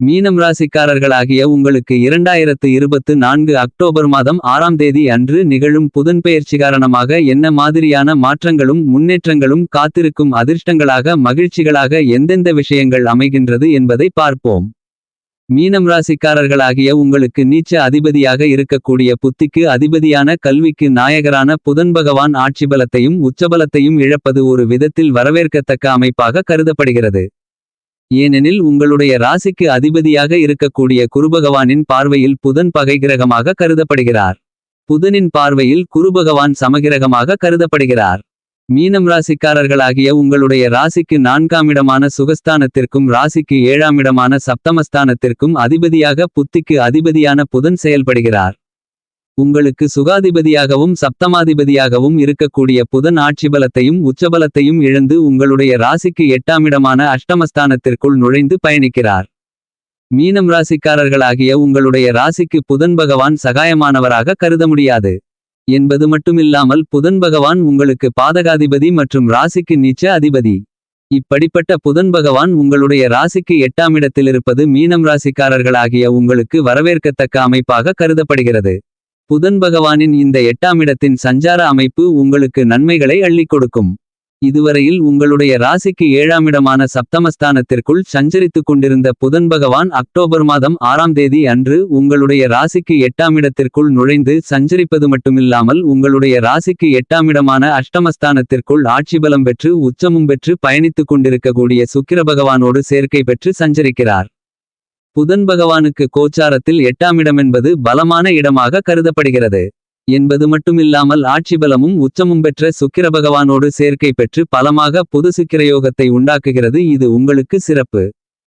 மீனம் ராசிக்காரர்களாகிய உங்களுக்கு இரண்டாயிரத்து இருபத்து நான்கு அக்டோபர் மாதம் ஆறாம் தேதி அன்று நிகழும் புதன்பெயர்ச்சி காரணமாக என்ன மாதிரியான மாற்றங்களும் முன்னேற்றங்களும் காத்திருக்கும் அதிர்ஷ்டங்களாக மகிழ்ச்சிகளாக எந்தெந்த விஷயங்கள் அமைகின்றது என்பதை பார்ப்போம். மீனம் ராசிக்காரர்களாகிய உங்களுக்கு நீச்ச அதிபதியாக இருக்கக்கூடிய புத்திக்கு அதிபதியான கல்விக்கு நாயகரான புதன் பகவான் ஆட்சி பலத்தையும் உச்சபலத்தையும் இழப்பது ஒரு விதத்தில் வரவேற்கத்தக்க அமைப்பாக கருதப்படுகிறது. ஏனெனில் உங்களுடைய ராசிக்கு அதிபதியாக இருக்கக்கூடிய குருபகவானின் பார்வையில் புதன் பகை கிரகமாக கருதப்படுகிறார். புதனின் பார்வையில் குருபகவான் சமகிரகமாக கருதப்படுகிறார். மீனம் ராசிக்காரர்களாகிய உங்களுடைய ராசிக்கு நான்காம் இடமான சுகஸ்தானத்திற்கும் ராசிக்கு ஏழாம் இடமான சப்தமஸ்தானத்திற்கும் அதிபதியாக புத்திக்கு அதிபதியான புதன் செயல்படுகிறார். உங்களுக்கு சுகாதிபதியாகவும் சப்தமாதிபதியாகவும் இருக்கக்கூடிய புதன் ஆட்சி பலத்தையும் உச்சபலத்தையும் இழந்து உங்களுடைய ராசிக்கு எட்டாமிடமான அஷ்டமஸ்தானத்திற்குள் நுழைந்து பயணிக்கிறார். மீனம் ராசிக்காரர்களாகிய உங்களுடைய ராசிக்கு புதன் பகவான் சகாயமானவராக கருத முடியாது. என்பது மட்டுமில்லாமல் புதன் பகவான் உங்களுக்கு பாதகாதிபதி மற்றும் ராசிக்கு நீச்ச அதிபதி. இப்படிப்பட்ட புதன் பகவான் உங்களுடைய ராசிக்கு எட்டாமிடத்தில் இருப்பது மீனம் ராசிக்காரர்களாகிய உங்களுக்கு வரவேற்கத்தக்க அமைப்பாக கருதப்படுகிறது. புதன் பகவானின் இந்த எட்டாமிடத்தின் சஞ்சார அமைப்பு உங்களுக்கு நன்மைகளை அள்ளிக் கொடுக்கும். இதுவரையில் உங்களுடைய ராசிக்கு ஏழாமிடமான சப்தமஸ்தானத்திற்குள் சஞ்சரித்துக் கொண்டிருந்த புதன் பகவான் அக்டோபர் மாதம் ஆறாம் தேதி அன்று உங்களுடைய ராசிக்கு எட்டாமிடத்திற்குள் நுழைந்து சஞ்சரிப்பது மட்டுமில்லாமல் உங்களுடைய ராசிக்கு எட்டாமிடமான அஷ்டமஸ்தானத்திற்குள் ஆட்சி பலம் பெற்று உச்சமும் பெற்று பயணித்துக் கொண்டிருக்கக்கூடிய சுக்கிர பகவானோடு சேர்க்கை பெற்று சஞ்சரிக்கிறார். புதன் பகவானுக்கு கோச்சாரத்தில் எட்டாமிடமென்பது பலமான இடமாக கருதப்படுகிறது. என்பது மட்டுமில்லாமல் ஆட்சி பலமும் உச்சமும் பெற்ற சுக்கிர பகவானோடு சேர்க்கை பெற்று பலமாக பொது சுக்கிரயோகத்தை உண்டாக்குகிறது. இது உங்களுக்கு சிறப்பு.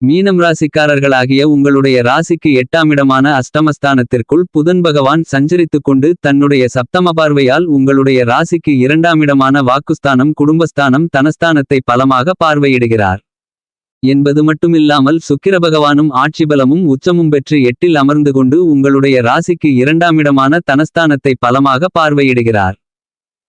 மீனம் ராசிக்காரர்களாகிய உங்களுடைய ராசிக்கு எட்டாமிடமான அஷ்டமஸ்தானத்திற்குள் புதன் பகவான் சஞ்சரித்துக் கொண்டு தன்னுடைய சப்தம பார்வையால் உங்களுடைய ராசிக்கு இரண்டாமிடமான வாக்குஸ்தானம் குடும்பஸ்தானம் தனஸ்தானத்தை பலமாக பார்வையிடுகிறார். என்பது மட்டுமில்லாமல் சுக்கிர பகவானும் ஆட்சி பலமும் உச்சமும் பெற்று எட்டில் அமர்ந்து கொண்டு உங்களுடைய ராசிக்கு இரண்டாமிடமான தனஸ்தானத்தை பலமாக பார்வையிடுகிறார்.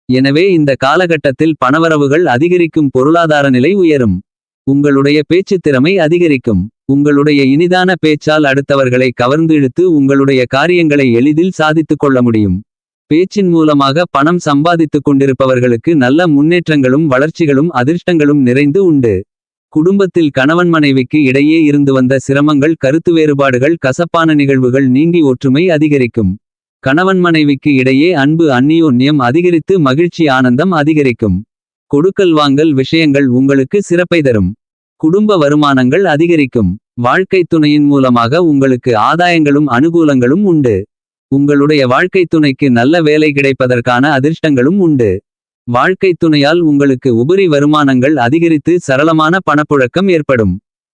எனவே இந்த காலகட்டத்தில் பணவரவுகள் அதிகரிக்கும் பொருளாதார நிலை உயரும். உங்களுடைய பேச்சுத் திறமை அதிகரிக்கும். உங்களுடைய இனிதான பேச்சால் அடுத்தவர்களை கவர்ந்து இழுத்து உங்களுடைய காரியங்களை எளிதில் சாதித்துக் கொள்ள முடியும். பேச்சின் மூலமாக பணம் சம்பாதித்துக் கொண்டிருப்பவர்களுக்கு நல்ல முன்னேற்றங்களும் வளர்ச்சிகளும் அதிர்ஷ்டங்களும் நிறைந்து உண்டு. குடும்பத்தில் கணவன் மனைவிக்கு இடையே இருந்து வந்த சிரமங்கள் கருத்து வேறுபாடுகள் கசப்பான நிகழ்வுகள் நீங்கி ஒற்றுமை அதிகரிக்கும். கணவன் மனைவிக்கு இடையே அன்பு அந்நியோன்யம் அதிகரித்து மகிழ்ச்சி ஆனந்தம் அதிகரிக்கும். கொடுக்கல் வாங்கல் விஷயங்கள் உங்களுக்கு சிறப்பை தரும். குடும்ப வருமானங்கள் அதிகரிக்கும். வாழ்க்கை துணையின் மூலமாக உங்களுக்கு ஆதாயங்களும் அனுகூலங்களும் உண்டு. உங்களுடைய வாழ்க்கை துணைக்கு நல்ல வேலை கிடைப்பதற்கான அதிர்ஷ்டங்களும் உண்டு. வாழ்க்கை துணையால் உங்களுக்கு உபரி வருமானங்கள் அதிகரித்து சரளமான பணப்புழக்கம் ஏற்படும்.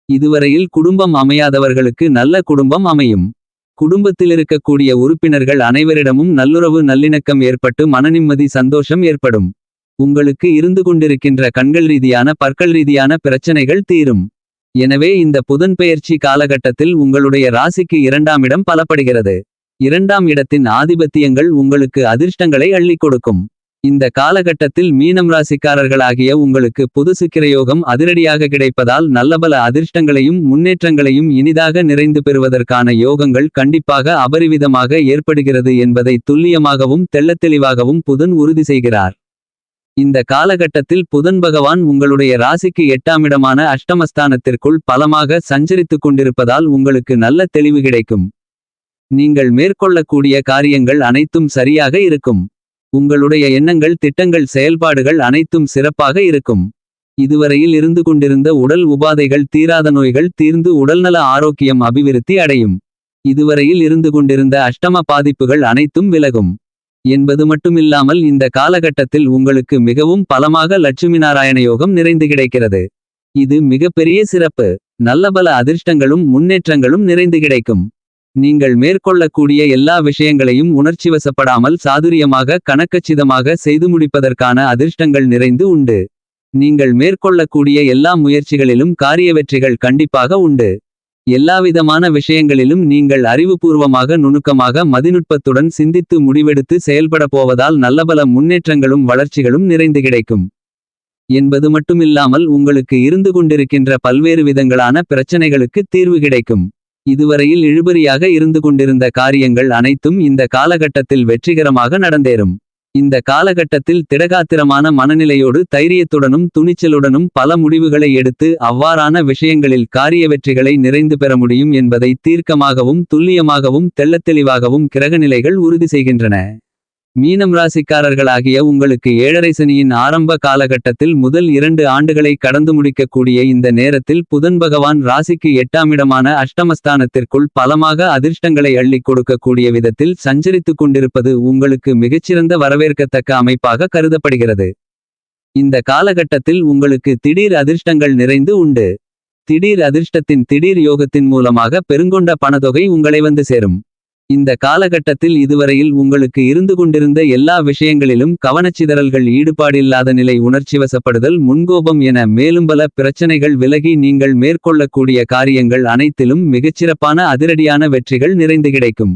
இதுவரையில் குடும்பம் அமையாதவர்களுக்கு நல்ல குடும்பம் அமையும். குடும்பத்தில் இருக்கக்கூடிய உறுப்பினர்கள் அனைவரிடமும் நல்லுறவு நல்லிணக்கம் ஏற்பட்டு மனநிம்மதி சந்தோஷம் ஏற்படும். உங்களுக்கு இருந்து கொண்டிருக்கின்ற கண்கள் ரீதியான பற்கள் ரீதியான பிரச்சனைகள் தீரும். எனவே இந்த புதன்பெயர்ச்சி காலகட்டத்தில் உங்களுடைய ராசிக்கு இரண்டாம் இடம் பலப்படுகிறது. இரண்டாம் இடத்தின் ஆதிபத்தியங்கள் உங்களுக்கு அதிர்ஷ்டங்களை அள்ளிக் கொடுக்கும். இந்த காலகட்டத்தில் மீனம் ராசிக்காரர்களாகிய உங்களுக்கு புது சுக்கிரயோகம் அதிரடியாக கிடைப்பதால் நல்லபல அதிர்ஷ்டங்களையும் முன்னேற்றங்களையும் இனிதாக நிறைந்து பெறுவதற்கான யோகங்கள் கண்டிப்பாக அபரிவிதமாக ஏற்படுகிறது என்பதை துல்லியமாகவும் தெள்ளத்தெளிவாகவும் புதன் உறுதி செய்கிறார். இந்த காலகட்டத்தில் புதன் பகவான் உங்களுடைய ராசிக்கு எட்டாமிடமான அஷ்டமஸ்தானத்திற்குள் பலமாக சஞ்சரித்துக் கொண்டிருப்பதால் உங்களுக்கு நல்ல தெளிவு கிடைக்கும். நீங்கள் மேற்கொள்ளக்கூடிய காரியங்கள் அனைத்தும் சரியாக இருக்கும். உங்களுடைய எண்ணங்கள் திட்டங்கள் செயல்பாடுகள் அனைத்தும் சிறப்பாக இருக்கும். இதுவரையில் இருந்து கொண்டிருந்த உடல் உபாதைகள் தீராத நோய்கள் தீர்ந்து உடல்நல ஆரோக்கியம் அபிவிருத்தி அடையும். இதுவரையில் இருந்து கொண்டிருந்த அஷ்டம பாதிப்புகள் அனைத்தும் விலகும். என்பது மட்டுமில்லாமல் இந்த காலகட்டத்தில் உங்களுக்கு மிகவும் பலமாக லட்சுமி நாராயண யோகம் நிறைந்து கிடைக்கிறது. இது மிகப்பெரிய சிறப்பு. நல்லபல அதிர்ஷ்டங்களும் முன்னேற்றங்களும் நிறைந்து கிடைக்கும். நீங்கள் மேற்கொள்ளக்கூடிய எல்லா விஷயங்களையும் உணர்ச்சிவசப்படாமல் சாதுரியமாக கணக்கச்சிதமாக செய்து முடிப்பதற்கான அதிர்ஷ்டங்கள் நிறைந்து உண்டு. நீங்கள் மேற்கொள்ளக்கூடிய எல்லா முயற்சிகளிலும் காரிய வெற்றிகள் கண்டிப்பாக உண்டு. எல்லாவிதமான விஷயங்களிலும் நீங்கள் அறிவுபூர்வமாக நுணுக்கமாக மதிநுட்பத்துடன் சிந்தித்து முடிவெடுத்து செயல்பட போவதால் நல்லபல முன்னேற்றங்களும் வளர்ச்சிகளும் நிறைந்து கிடைக்கும். என்பது மட்டுமில்லாமல் உங்களுக்கு இருந்து கொண்டிருக்கின்ற பல்வேறு விதங்களான பிரச்சனைகளுக்கு தீர்வு கிடைக்கும். இதுவரையில் இழுபறியாக இருந்து கொண்டிருந்த காரியங்கள் அனைத்தும் இந்த காலகட்டத்தில் வெற்றிகரமாக நடந்தேறும். இந்த காலகட்டத்தில் திடகாத்திரமான மனநிலையோடு தைரியத்துடனும் துணிச்சலுடனும் பல முடிவுகளை எடுத்து அவ்வாறான விஷயங்களில் காரிய வெற்றிகளை நிறைந்து பெற முடியும் என்பதை தீர்க்கமாகவும் துல்லியமாகவும் தெள்ளத்தெளிவாகவும் கிரகநிலைகள் உறுதி செய்கின்றன. மீனம் ராசிக்காரர்களாகிய உங்களுக்கு ஏழரை சனியின் ஆரம்ப காலகட்டத்தில் முதல் இரண்டு ஆண்டுகளை கடந்து முடிக்கக்கூடிய இந்த நேரத்தில் புதன் பகவான் ராசிக்கு எட்டாமிடமான அஷ்டமஸ்தானத்திற்குள் பலமாக அதிர்ஷ்டங்களை அள்ளிக் கொடுக்கக்கூடிய விதத்தில் சஞ்சரித்துக் கொண்டிருப்பது உங்களுக்கு மிகச்சிறந்த வரவேற்கத்தக்க அமைப்பாக கருதப்படுகிறது. இந்த காலகட்டத்தில் உங்களுக்கு திடீர் அதிர்ஷ்டங்கள் நிறைந்து உண்டு. திடீர் அதிர்ஷ்டத்தின் திடீர் யோகத்தின் மூலமாக பெருங்கொண்ட பணத்தொகை உங்களை வந்து சேரும். இந்த காலகட்டத்தில் இதுவரையில் உங்களுக்கு இருந்து கொண்டிருந்த எல்லா விஷயங்களிலும் கவனச்சிதறல்கள் ஈடுபாடில்லாத நிலை உணர்ச்சிவசப்படுதல் முன்கோபம் என மேலும் பல பிரச்சனைகள் விலகி நீங்கள் மேற்கொள்ளக்கூடிய காரியங்கள் அனைத்திலும் மிகச்சிறப்பான அதிரடியான வெற்றிகள் நிறைந்து கிடைக்கும்.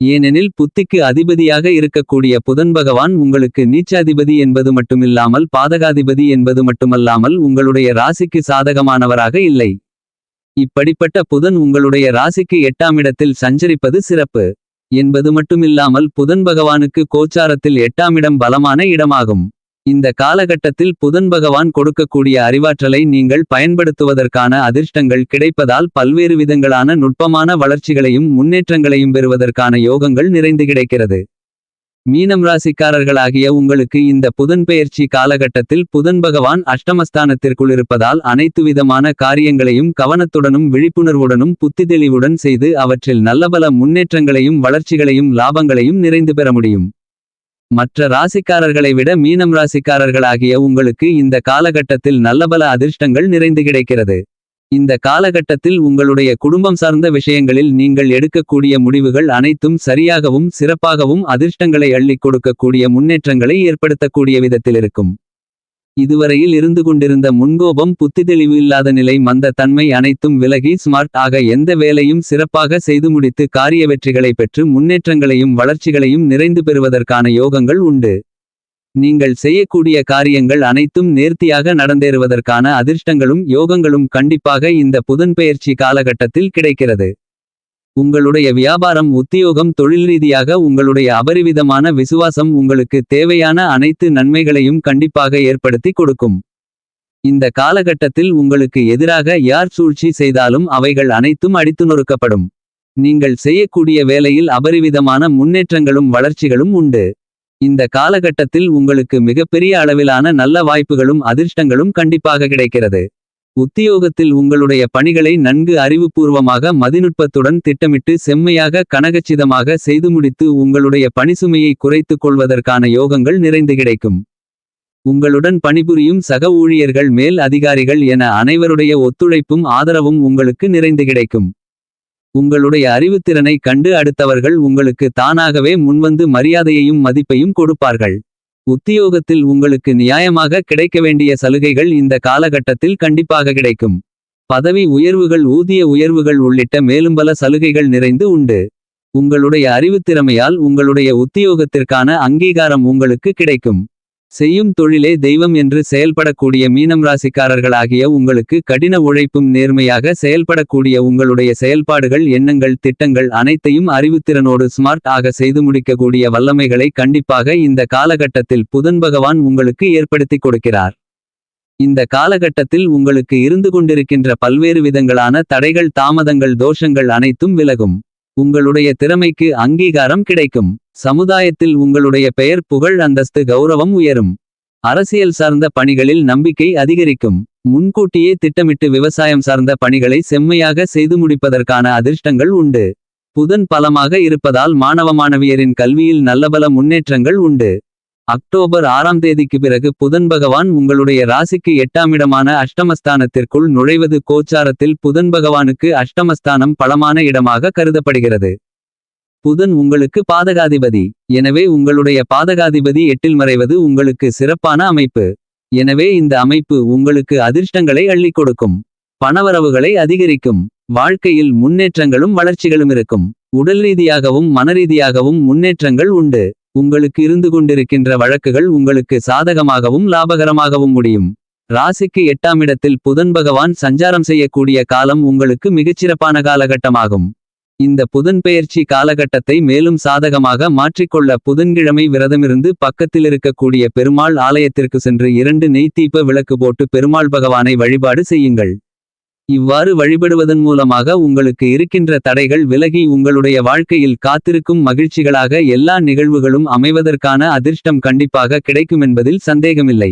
ஏனெனில் புத்திக்கு அதிபதியாக இருக்கக்கூடிய புதன் பகவான் உங்களுக்கு நீச்சாதிபதி என்பது மட்டுமில்லாமல் பாதகாதிபதி என்பது மட்டுமல்லாமல் உங்களுடைய ராசிக்கு சாதகமானவராக இல்லை. இப்படிப்பட்ட புதன் உங்களுடைய ராசிக்கு எட்டாம் இடத்தில் சஞ்சரிப்பது சிறப்பு என்பது மட்டுமில்லாமல் புதன் பகவானுக்கு கோச்சாரத்தில் எட்டாம் இடம் பலமான இடமாகும். இந்த காலகட்டத்தில் புதன் பகவான் கொடுக்கக்கூடிய அறிவாற்றலை நீங்கள் பயன்படுத்துவதற்கான அதிர்ஷ்டங்கள் கிடைப்பதால் பல்வேறு விதங்களான நுட்பமான வளர்ச்சிகளையும் முன்னேற்றங்களையும் பெறுவதற்கான யோகங்கள் நிறைந்து கிடைக்கிறது. மீனம் ராசிக்காரர்களாகிய உங்களுக்கு இந்த புதன் பெயர்ச்சி காலகட்டத்தில் புதன் பகவான் அஷ்டமஸ்தானத்திற்குள் இருப்பதால் அனைத்து விதமான காரியங்களையும் கவனத்துடனும் விழிப்புணர்வுடனும் புத்திதெளிவுடன் செய்து அவற்றில் நல்லபல முன்னேற்றங்களையும் வளர்ச்சிகளையும் லாபங்களையும் நிறைந்து பெற முடியும். மற்ற ராசிக்காரர்களை விட மீனம் ராசிக்காரர்களாகிய உங்களுக்கு இந்த காலகட்டத்தில் நல்லபல அதிர்ஷ்டங்கள் நிறைந்து கிடைக்கிறது. இந்த காலகட்டத்தில் உங்களுடைய குடும்பம் சார்ந்த விஷயங்களில் நீங்கள் எடுக்கக்கூடிய முடிவுகள் அனைத்தும் சரியாகவும் சிறப்பாகவும் அதிர்ஷ்டங்களை அள்ளிக் கொடுக்கக்கூடிய முன்னேற்றங்களை ஏற்படுத்தக்கூடிய விதத்தில் இருக்கும். இதுவரையில் இருந்து கொண்டிருந்த முன்கோபம் புத்திதெளிவு இல்லாத நிலை மந்த தன்மை அனைத்தும் விலகி ஸ்மார்ட் ஆக எந்த வேலையும் சிறப்பாக செய்து முடித்து காரிய வெற்றிகளை பெற்று முன்னேற்றங்களையும் வளர்ச்சிகளையும் நிறைந்து பெறுவதற்கான யோகங்கள் உண்டு. நீங்கள் செய்யக்கூடிய காரியங்கள் அனைத்தும் நேர்த்தியாக நடந்தேறுவதற்கான அதிர்ஷ்டங்களும் யோகங்களும் கண்டிப்பாக இந்த புதன்பெயர்ச்சி காலகட்டத்தில் கிடைக்கிறது. உங்களுடைய வியாபாரம் உத்தியோகம் தொழில் ரீதியாக உங்களுடைய அபரிவிதமான விசுவாசம் உங்களுக்கு தேவையான அனைத்து நன்மைகளையும் கண்டிப்பாக ஏற்படுத்தி கொடுக்கும். இந்த காலகட்டத்தில் உங்களுக்கு எதிராக யார் சூழ்ச்சி செய்தாலும் அவைகள் அனைத்தும் அடித்து நொறுக்கப்படும். நீங்கள் செய்யக்கூடிய வேலையில் அபரிவிதமான முன்னேற்றங்களும் வளர்ச்சிகளும் உண்டு. இந்த காலகட்டத்தில் உங்களுக்கு மிகப்பெரிய அளவிலான நல்ல வாய்ப்புகளும் அதிர்ஷ்டங்களும் கண்டிப்பாக கிடைக்கிறது. உத்தியோகத்தில் உங்களுடைய பணிகளை நன்கு அறிவுபூர்வமாக மதிநுட்பத்துடன் திட்டமிட்டு செம்மையாக கனகச்சிதமாக செய்து முடித்து உங்களுடைய பணிசுமையை குறைத்துக் கொள்வதற்கான யோகங்கள் நிறைந்து கிடைக்கும். உங்களுடன் பணிபுரியும் சக ஊழியர்கள் மேல் அதிகாரிகள் என அனைவருடைய ஒத்துழைப்பும் ஆதரவும் உங்களுக்கு நிறைந்து கிடைக்கும். உங்களுடைய அறிவுத்திறனை கண்டு அடுத்தவர்கள் உங்களுக்கு தானாகவே முன்வந்து மரியாதையையும் மதிப்பையும் கொடுப்பார்கள். உத்தியோகத்தில் உங்களுக்கு நியாயமாக கிடைக்க வேண்டிய சலுகைகள் இந்த காலகட்டத்தில் கண்டிப்பாக கிடைக்கும். பதவி உயர்வுகள் ஊதிய உயர்வுகள் உள்ளிட்ட மேலும் பல சலுகைகள் நிறைந்து உண்டு. உங்களுடைய அறிவுத்திறமையால் உங்களுடைய உத்தியோகத்திற்கான அங்கீகாரம் உங்களுக்கு கிடைக்கும். செய்யும் தொழிலே தெய்வம் என்று செயல்படக்கூடிய மீனம் ராசிக்காரர்களாகிய உங்களுக்கு கடின உழைப்பும் நேர்மையாக செயல்படக்கூடிய உங்களுடைய செயல்பாடுகள் எண்ணங்கள் திட்டங்கள் அனைத்தையும் அறிவுத்திறனோடு ஸ்மார்ட் ஆக செய்து முடிக்கக்கூடிய வல்லமைகளை கண்டிப்பாக இந்த காலகட்டத்தில் புதன் பகவான் உங்களுக்கு ஏற்படுத்தி கொடுக்கிறார். இந்த காலகட்டத்தில் உங்களுக்கு இருந்து கொண்டிருக்கின்ற பல்வேறு விதங்களான தடைகள் தாமதங்கள் தோஷங்கள் அனைத்தும் விலகும். உங்களுடைய திறமைக்கு அங்கீகாரம் கிடைக்கும். சமுதாயத்தில் உங்களுடைய பெயர் புகழ் அந்தஸ்து கௌரவம் உயரும். அரசியல் சார்ந்த பணிகளில் நம்பிக்கை அதிகரிக்கும். முன்கூட்டியே திட்டமிட்டு விவசாயம் சார்ந்த பணிகளை செம்மையாக செய்து முடிப்பதற்கான அதிர்ஷ்டங்கள் உண்டு. புதன் பலமாக இருப்பதால் மாணவ மாணவியரின் கல்வியில் நல்லபல முன்னேற்றங்கள் உண்டு. அக்டோபர் ஆறாம் தேதிக்கு பிறகு புதன் பகவான் உங்களுடைய ராசிக்கு எட்டாமிடமான அஷ்டமஸ்தானத்திற்குள் நுழைவது கோச்சாரத்தில் புதன் பகவானுக்கு அஷ்டமஸ்தானம் பலமான இடமாக கருதப்படுகிறது. புதன் உங்களுக்கு பாதகாதிபதி. எனவே உங்களுடைய பாதகாதிபதி எட்டில் மறைவது உங்களுக்கு சிறப்பான அமைப்பு. எனவே இந்த அமைப்பு உங்களுக்கு அதிர்ஷ்டங்களை அள்ளிக் கொடுக்கும். பணவரவுகளை அதிகரிக்கும். வாழ்க்கையில் முன்னேற்றங்களும் வளர்ச்சிகளும் இருக்கும். உடல் ரீதியாகவும் மனரீதியாகவும் முன்னேற்றங்கள் உண்டு. உங்களுக்கு இருந்து கொண்டிருக்கின்ற வழக்குகள் உங்களுக்கு சாதகமாகவும் லாபகரமாகவும் முடியும். ராசிக்கு எட்டாம் இடத்தில் புதன் பகவான் சஞ்சாரம் செய்யக்கூடிய காலம் உங்களுக்கு மிகச்சிறப்பான காலகட்டமாகும். இந்த புதன் பெயர்ச்சி காலகட்டத்தை மேலும் சாதகமாக மாற்றிக்கொள்ள புதன்கிழமை விரதமிருந்து பக்கத்தில் இருக்கக்கூடிய பெருமாள் ஆலயத்திற்கு சென்று இரண்டு நெய்த்தீப்ப விளக்கு போட்டு பெருமாள் பகவானை வழிபாடு செய்யுங்கள். இவ்வாறு வழிபடுவதன் மூலமாக உங்களுக்கு இருக்கின்ற தடைகள் விலகி உங்களுடைய வாழ்க்கையில் காத்திருக்கும் மகிழ்ச்சிகளாக எல்லா நிகழ்வுகளும் அமைவதற்கான அதிர்ஷ்டம் கண்டிப்பாக கிடைக்குமென்பதில் சந்தேகமில்லை.